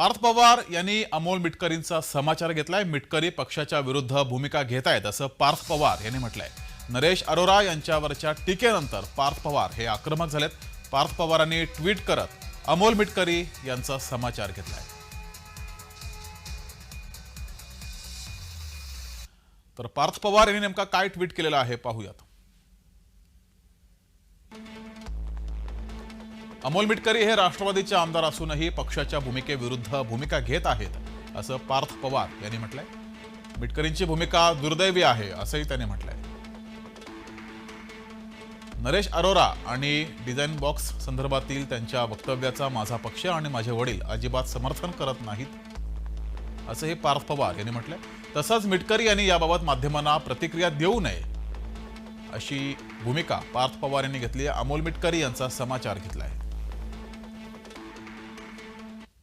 पार्थ पवार यांनी अमोल मिटकरींचा समाचार घेतलाय. मिटकरी पक्षाच्या विरुद्ध भूमिका घेत आहेत असं पार्थ पवार यांनी म्हटलंय. नरेश अरोरा यांच्यावरच्या टीकेनंतर पार्थ पवार हे आक्रमक झालेत. पार्थ पवारांनी ट्विट करत अमोल मिटकरी यांचा समाचार घेतलाय. तर पार्थ पवार यांनी नेमका काय ट्विट केलेलं आहे पाहूयात. अमोल मिटकरी हे राष्ट्रवादीचे आमदार असूनही पक्षाच्या भूमिकेविरुद्ध भूमिका घेत आहेत असं पार्थ पवार यांनी म्हटलंय. मिटकरींची भूमिका दुर्दैवी आहे असंही त्यांनी म्हटलंय. नरेश अरोरा आणि डिझाईन बॉक्स संदर्भातील त्यांच्या वक्तव्याचा माझा पक्ष आणि माझे वडील अजिबात समर्थन करत नाहीत असंही पार्थ पवार यांनी म्हटलंय. तसंच मिटकरी यांनी याबाबत माध्यमांना प्रतिक्रिया देऊ नये अशी भूमिका पार्थ पवार यांनी घेतली अमोल मिटकरी यांचा समाचार घेतला आहे